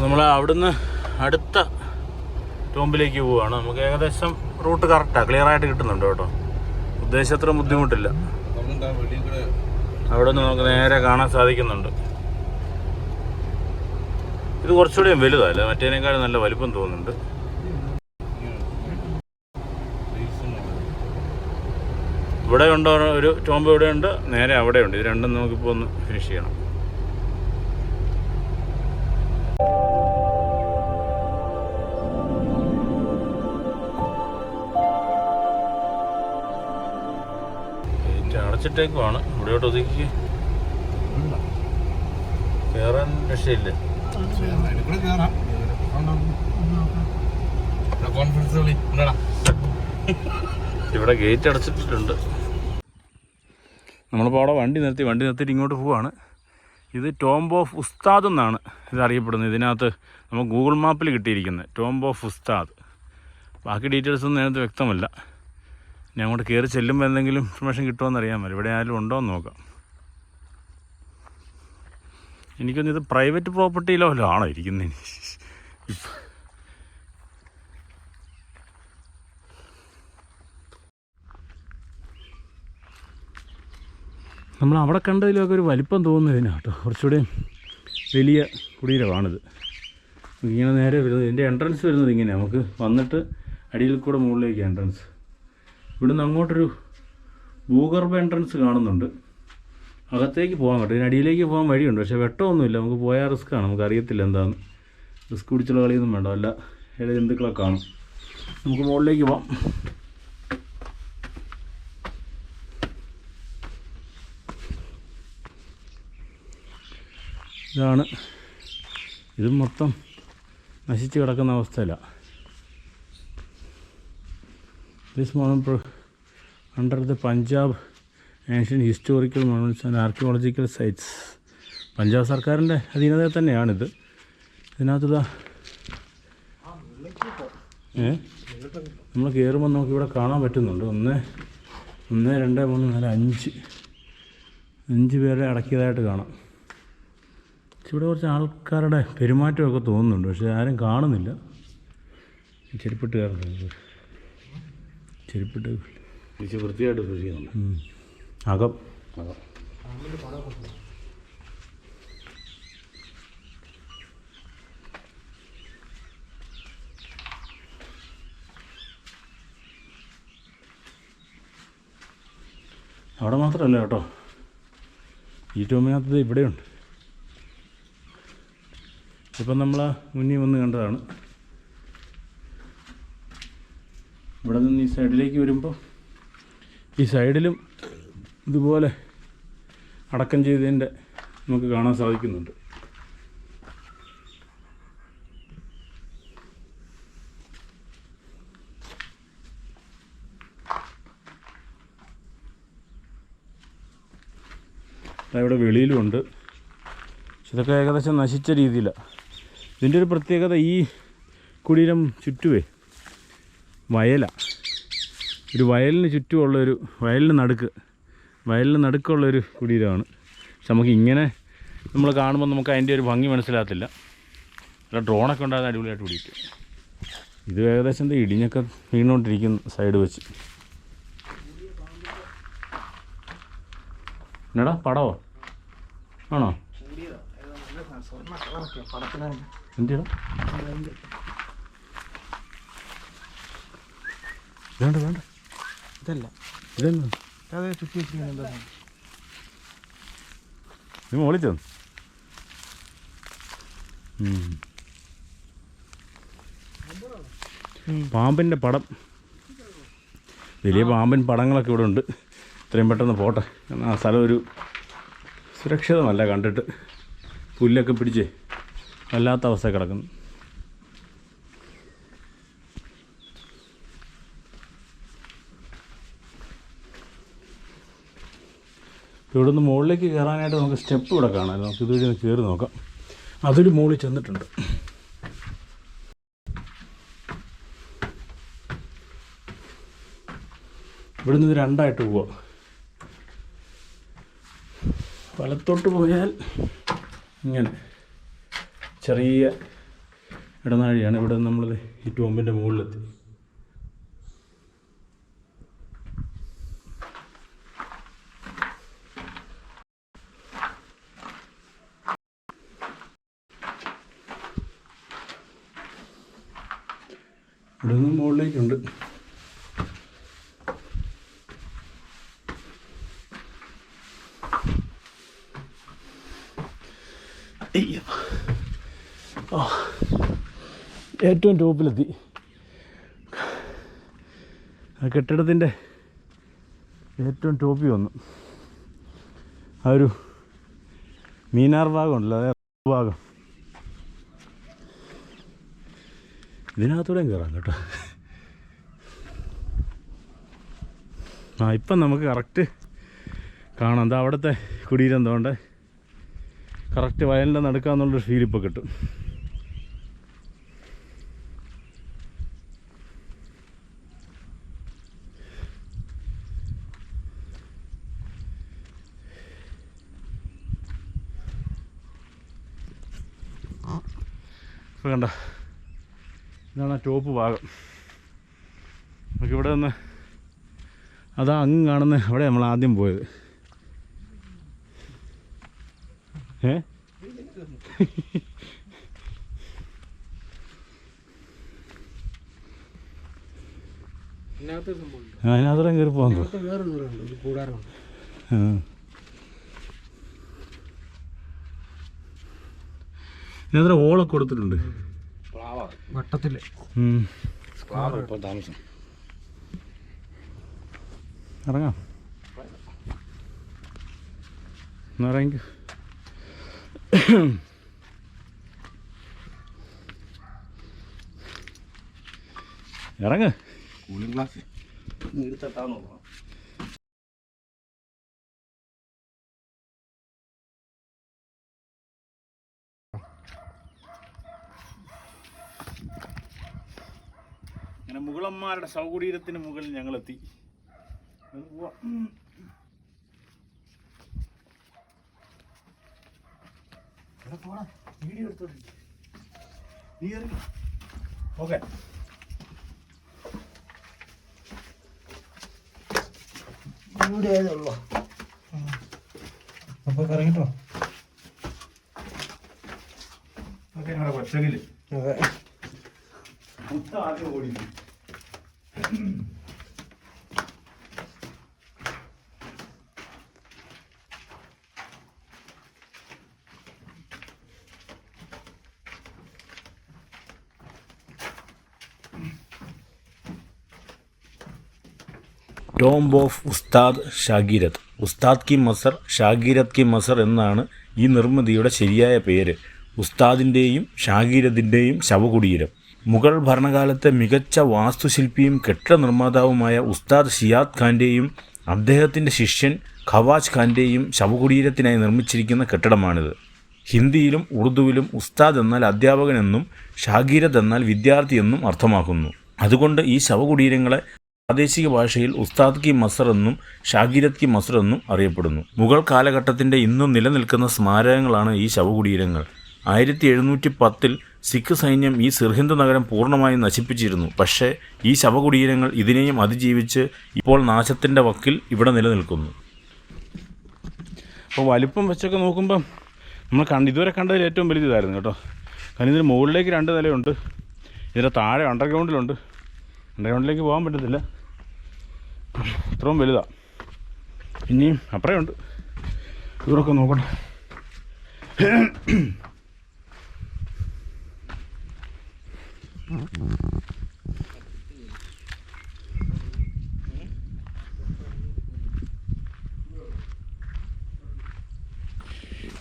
നമ്മൾ അവിടുന്ന് അടുത്ത ടോമ്പിലേക്ക് പോവുകയാണ് നമുക്ക് ഏകദേശം റൂട്ട് കറക്റ്റാണ് ക്ലിയർ ആയിട്ട് കിട്ടുന്നുണ്ട് കേട്ടോ. ഉദ്ദേശത്ര ബുദ്ധിമുട്ടില്ല. അവിടെ നിന്ന് നമുക്ക് നേരെ കാണാൻ സാധിക്കുന്നുണ്ട്. ഇത് കുറച്ചുകൂടി വലുതല്ലേ. മറ്റേനേക്കാളും നല്ല വലിപ്പം തോന്നുന്നുണ്ട്. ഇവിടെ ഉണ്ടോ? ഒരു ടോംബ് ഇവിടെ ഉണ്ട് നേരെ അവിടെ ഉണ്ട് ഇത് രണ്ടും നമുക്കിപ്പോൾ ഒന്ന് ഫിനിഷ് ചെയ്യണം. അടച്ചിട്ടേക്കുവാണ് ഇവിടെയോട്ട് ഒതുക്കി. കയറാൻ രക്ഷയില്ല? ഇവിടെ ഗേറ്റ് അടച്ചിട്ടിട്ടുണ്ട്. നമ്മളിപ്പോൾ അവിടെ വണ്ടി നിർത്തി വണ്ടി നിർത്തിയിട്ട് ഇങ്ങോട്ട് പോവാണ്. ഇത് ടോംബ് ഓഫ് ഉസ്താദ് എന്നാണ് ഇത് അറിയപ്പെടുന്നത് ഇതിനകത്ത് നമ്മൾ ഗൂഗിൾ മാപ്പിൽ കിട്ടിയിരിക്കുന്നത് ടോംബ് ഓഫ് ഉസ്താദ് ബാക്കി ഡീറ്റെയിൽസ് ഒന്നും അതിനകത്ത് വ്യക്തമല്ല. ഞാൻ അങ്ങോട്ട് കയറി ചെല്ലുമ്പോൾ എന്തെങ്കിലും ഇൻഫർമേഷൻ കിട്ടുമോ അറിയാൻ പറ്റും. ഇവിടെ ആരും ഉണ്ടോ എന്ന് നോക്കാം. എനിക്കൊന്നും ഇത് പ്രൈവറ്റ് പ്രോപ്പർട്ടിയിലോ അല്ലോ ആണോ ഇരിക്കുന്നത് നമ്മൾ അവിടെ കണ്ടതിലൊക്കെ ഒരു വലിപ്പം തോന്നുന്നതിനാണ് കേട്ടോ കുറച്ചുകൂടെ വലിയ കുടീരമാണിത്. ഇങ്ങനെ നേരെ വരുന്നത്. ഇതിന്റെ എൻട്രൻസ് വരുന്നത് ഇങ്ങനെ നമുക്ക് വന്നിട്ട് അടിയിൽ കൂടെ മുകളിലേക്ക് എൻട്രൻസ് ഇവിടുന്ന് അങ്ങോട്ടൊരു ഭൂഗർഭ എൻട്രൻസ് കാണുന്നുണ്ട്. അകത്തേക്ക് പോകാൻ കേട്ടോ ഇതിന് അടിയിലേക്ക് പോകാൻ വഴിയുണ്ട്. പക്ഷേ വെട്ടമൊന്നുമില്ല. നമുക്ക് പോയാൽ റിസ്ക്കാണ് നമുക്ക് അറിയത്തില്ല എന്താന്ന്. റിസ്ക് പിടിച്ചുള്ള കളിയൊന്നും വേണ്ട. അല്ല ഏത് ജന്തുക്കളൊക്കെ കാണും. നമുക്ക് മുകളിലേക്ക് പോകാം ഇതാണ്. ഇത് മൊത്തം നശിച്ച് കിടക്കുന്ന അവസ്ഥയില. This monument under the Punjab Asian historical monuments and archaeological sites Punjab സർക്കാരിന്റെ അധീനതയിൽ തന്നെയാണിത്. ഇതിനകത്തുള്ള ഏ? നമ്മൾ കയറുമ്പോൾ നമുക്ക് ഇവിടെ കാണാൻ പറ്റുന്നുണ്ട്. ഒന്ന് ഒന്ന് രണ്ട് മൂന്ന് നാല് അഞ്ച്. അഞ്ച് പേരെ അടക്കിയതായിട്ട് കാണാം. ഇവിടെ കുറച്ച് ആൾക്കാരുടെ പെരുമാറ്റമൊക്കെ തോന്നുന്നുണ്ട്. പക്ഷെ ആരും കാണുന്നില്ല. ചെരുപ്പിട്ട് കയറുന്നത് ചെരുപ്പിട്ട് തിരിച്ച് വൃത്തിയായിട്ട് സൂക്ഷിക്കുന്നുണ്ട് അകം അകം. അവിടെ മാത്രമല്ല കേട്ടോ. ഈ ടോമിനകത്ത് ഇവിടെയുണ്ട്. ഇപ്പം നമ്മൾ മുന്നിൽ വന്ന് കണ്ടതാണ്. ഇവിടെ നിന്ന് ഈ സൈഡിലേക്ക് വരുമ്പോൾ ഈ സൈഡിലും ഇതുപോലെ അടക്കം ചെയ്തതിന്റെ നമുക്ക് കാണാൻ സാധിക്കുന്നുണ്ട്. ഇവിടെ വെളിയിലുമുണ്ട് പക്ഷെ ഇതൊക്കെ ഏകദേശം നശിച്ച രീതിയിലാണ് ഇതിന്റെ ഒരു പ്രത്യേകത ഈ കുടീരം ചുറ്റുവേ വയലാണ് ഒരു വയലിന് ചുറ്റുമുള്ളൊരു വയലിന് നടുക്ക് വയലിന് നടുക്കുള്ളൊരു കുടീരമാണ്. പക്ഷെ നമുക്ക് ഇങ്ങനെ നമ്മൾ കാണുമ്പോൾ നമുക്ക് അതിന്റെ ഒരു ഭംഗി മനസ്സിലാകത്തില്ല. അല്ല ഡ്രോണൊക്കെ ഉണ്ടാകുന്ന അടിപൊളിയായിട്ട് പിടിക്കും ഇത് ഏകദേശം എന്താ ഇടിഞ്ഞൊക്കെ വീണുകൊണ്ടിരിക്കുന്നു സൈഡ് വെച്ച്. എന്നടാ പടവോ? ആണോ? എന്തിനാ വേണ്ട വേണ്ട. ഇതല്ല. ഇതെന്താ അതെ ചുറ്റി വെച്ചിരിക്കുന്നത്. പാമ്പിന്റെ പടം. വലിയ പാമ്പൻ പടങ്ങളൊക്കെ ഇവിടെ ഉണ്ട്. ഇത്രയും പെട്ടെന്ന് പോട്ടെ. കാരണം ആ സ്ഥലം ഒരു സുരക്ഷിതമല്ല കണ്ടിട്ട്. പുല്ലൊക്കെ പിടിച്ച് വല്ലാത്ത അവസ്ഥ കിടക്കുന്നു. ഇവിടെ നിന്ന് മുകളിലേക്ക് കയറാനായിട്ട് നമുക്ക് സ്റ്റെപ്പ് ഇവിടെ കാണാം. നമുക്ക് ഇതുവഴി ഒന്ന് കയറി നോക്കാം. അതൊരു മുകളിൽ ചെന്നിട്ടുണ്ട്. ഇവിടെ നിന്ന് രണ്ടായിട്ട് പോവാം. വലത്തോട്ട് പോയാൽ ഇങ്ങനെ ചെറിയ ഇടനാഴിയാണ്. ഇവിടെ നമ്മൾ ഈ ടോമ്പിന്റെ മുകളിലെത്തി ഇവിടെ ആ ഏറ്റവും ടോപ്പിലെത്തി. ആ കെട്ടിടത്തിന്റെ ഏറ്റവും ടോപ്പിൽ വന്നു. ആ ഒരു മീനാർ ഭാഗം ഉണ്ടല്ലോ അതായത് ഭാഗം. ഇതിനകത്തൂടെയും കയറാം കേട്ടോ. ആ ഇപ്പം നമുക്ക് കറക്റ്റ് കാണാം. എന്താ അവിടുത്തെ കുടീരം എന്തുകൊണ്ട് കറക്റ്റ് വയലിന്റെ നടക്കാന്നുള്ളൊരു ഫീൽ ഇപ്പോൾ കിട്ടും. ഇപ്പോൾ കണ്ട? ഇതാണ് ആ ടോപ്പ് ഭാഗം. നമുക്കിവിടെ നിന്ന് അതാ അങ്ങ് കാണുന്ന അവിടെ നമ്മൾ ആദ്യം പോയത്. ഏ? അതിനകത്തോടെ കയറി പോകാൻ ഇതിനകത്തോടെ ഓളൊക്കെ കൊടുത്തിട്ടുണ്ട്. വട്ടത്തിൽ. താമസം. ഇറങ്ങാം. എന്നാ ഇറങ്ങി. ഇറങ്ങ് കൂളിംഗ് ഗ്ലാസ് എടുത്തിട്ടാന്ന് നോക്കണം അങ്ങനെ മുകളന്മാരുടെ സൗകുടീരത്തിന് മുകളിൽ ഞങ്ങളെത്തി. പോവാം. വീഡിയോ എടുത്തോണ്ടിരിക്ക്. നീ. ഓക്കേ അപ്പൊ ഇറങ്ങിട്ടോ ഓക്കെ ഞങ്ങളുടെ കൊച്ചകിൽ അതെ മുത്ത ആദ്യം ഓടി ടോംബ് ഓഫ് ഉസ്താദ് ഷാഗിരത് ഉസ്താദ് കി മസർ ഷാഗിരത് കി മസർ എന്നാണ് ഈ നിർമ്മിതിയുടെ ശരിയായ പേര്. ഉസ്താദിന്റെയും ഷാഗിരത്തിന്റെയും ശവകുടീരം. മുഗൾ ഭരണകാലത്തെ മികച്ച വാസ്തുശില്പിയും കെട്ടിട നിർമ്മാതാവുമായ ഉസ്താദ് ഷിയാദ് ഖാന്റെയും അദ്ദേഹത്തിന്റെ ശിഷ്യൻ ഖവാജ് ഖാന്റെയും ശവകുടീരത്തിനായി നിർമ്മിച്ചിരിക്കുന്ന കെട്ടിടമാണിത്. ഹിന്ദിയിലും ഉറുദുവിലും ഉസ്താദ് എന്നാൽ അധ്യാപകനെന്നും ഷാഗിരത് എന്നാൽ വിദ്യാർത്ഥി എന്നും അർത്ഥമാക്കുന്നു. അതുകൊണ്ട് ഈ ശവകുടീരങ്ങളെ പ്രാദേശിക ഭാഷയിൽ ഉസ്താദ് കി മസർ എന്നും ഷാഗിരത് കി മസർ എന്നും അറിയപ്പെടുന്നു. മുഗൾ കാലഘട്ടത്തിന്റെ ഇന്നും നിലനിൽക്കുന്ന സ്മാരകങ്ങളാണ് ഈ ശവകുടീരങ്ങൾ. ആയിരത്തി എഴുന്നൂറ്റി പത്തിൽ സിഖ് സൈന്യം ഈ സിർഹിന്ദ് നഗരം പൂർണമായും നശിപ്പിച്ചിരുന്നു. പക്ഷേ ഈ ശവകുടീരങ്ങൾ ഇതിനെയും അതിജീവിച്ച് ഇപ്പോൾ നാശത്തിന്റെ വക്കിൽ ഇവിടെ നിലനിൽക്കുന്നു. അപ്പോൾ വലിപ്പം വെച്ചൊക്കെ നോക്കുമ്പം നമ്മൾ കണ്ട് ഇതുവരെ കണ്ടതിൽ ഏറ്റവും വലുത് ഇതായിരുന്നു കേട്ടോ. കാരണം ഇതിന് മുകളിലേക്ക് രണ്ട് നിലയുണ്ട്. ഇതിന്റെ താഴെ അണ്ടർഗ്രൗണ്ടിലുണ്ട് അണ്ടർഗ്രൗണ്ടിലേക്ക് പോകാൻ പറ്റത്തില്ല. ഇത്രയും വലുതാണ് ഇനിയും അപ്പറയുണ്ട്. ഇവരൊക്കെ നോക്കട്ടെ.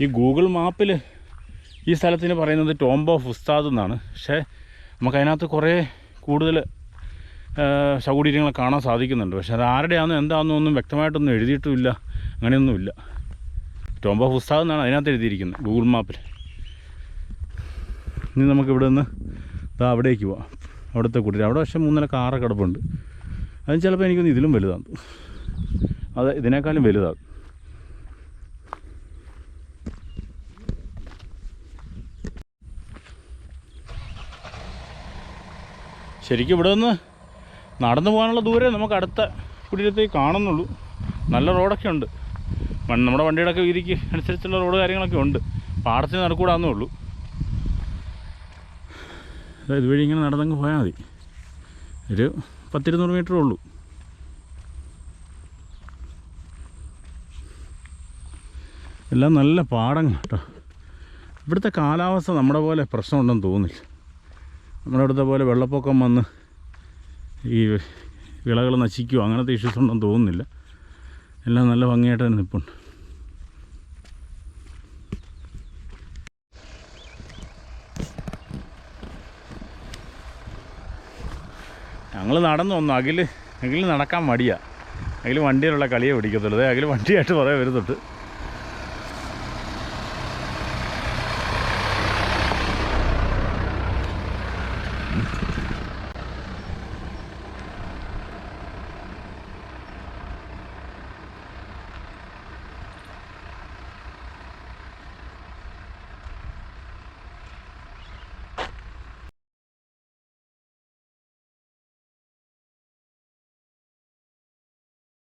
ഈ ഗൂഗിൾ മാപ്പിൽ ഈ സ്ഥലത്തിന് പറയുന്നത് ടോംബ് ഓഫ് ഉസ്താദ് എന്നാണ്. പക്ഷേ നമുക്കതിനകത്ത് കുറേ കൂടുതൽ ശകുടീരങ്ങളെ കാണാൻ സാധിക്കുന്നുണ്ട്. പക്ഷെ അത് ആരുടെയാണെന്നും എന്താണെന്നോ ഒന്നും വ്യക്തമായിട്ടൊന്നും എഴുതിയിട്ടുമില്ല. അങ്ങനെയൊന്നുമില്ല. ടോംബ പുസ്തകം എന്നാണ് അതിനകത്ത് എഴുതിയിരിക്കുന്നത് ഗൂഗിൾ മാപ്പിൽ. ഇനി നമുക്ക് ഇവിടെ നിന്ന് ഇതാ അവിടേക്ക് പോവാം. അവിടുത്തെ കുടീരം. അവിടെ പക്ഷേ മൂന്നര കാറ കിടപ്പുണ്ട്. അതിന് ചിലപ്പോൾ എനിക്കൊന്ന് ഇതിലും വലുതാണ് അത് ഇതിനേക്കാളും വലുതാണ് ശരിക്കും ഇവിടെ നിന്ന് നടന്നു പോകാനുള്ള ദൂരെ നമുക്ക് അടുത്ത കുടിയിലത്തേക്ക് കാണുന്നുള്ളൂ. നല്ല റോഡൊക്കെ ഉണ്ട്. നമ്മുടെ വണ്ടിയുടെ ഒക്കെ വീതിക്ക് അനുസരിച്ചുള്ള റോഡ് കാര്യങ്ങളൊക്കെ ഉണ്ട്. പാടത്തിന് നടക്കൂടാന്നേ ഉള്ളൂ. ഇതുവഴി ഇങ്ങനെ നടന്നങ്ങ് പോയാൽ മതി. ഒരു പത്തിരുന്നൂറ് മീറ്ററേ ഉള്ളൂ. എല്ലാം നല്ല പാടങ്ങൾ കേട്ടോ ഇവിടുത്തെ കാലാവസ്ഥ നമ്മുടെ പോലെ പ്രശ്നമുണ്ടെന്ന് തോന്നുന്നില്ല. നമ്മുടെ ഇവിടുത്തെ പോലെ വെള്ളപ്പൊക്കം വന്ന് ഈ വിളകൾ നശിക്കുമോ അങ്ങനത്തെ ഇഷ്യൂസ് ഉണ്ടെന്ന് തോന്നുന്നില്ല. എല്ലാം നല്ല ഭംഗിയായിട്ട് തന്നെ നിൽപ്പുണ്ട് ഞങ്ങൾ നടന്നു വന്നു. അഖിൽ അഖിൽ നടക്കാൻ മടിയാ. അഖിൽ വണ്ടിയിലുള്ള കളിയെ പിടിക്കത്തുള്ളൂ. അതെ അഖിൽ വണ്ടിയായിട്ട് കുറേ വരുന്നുണ്ട്.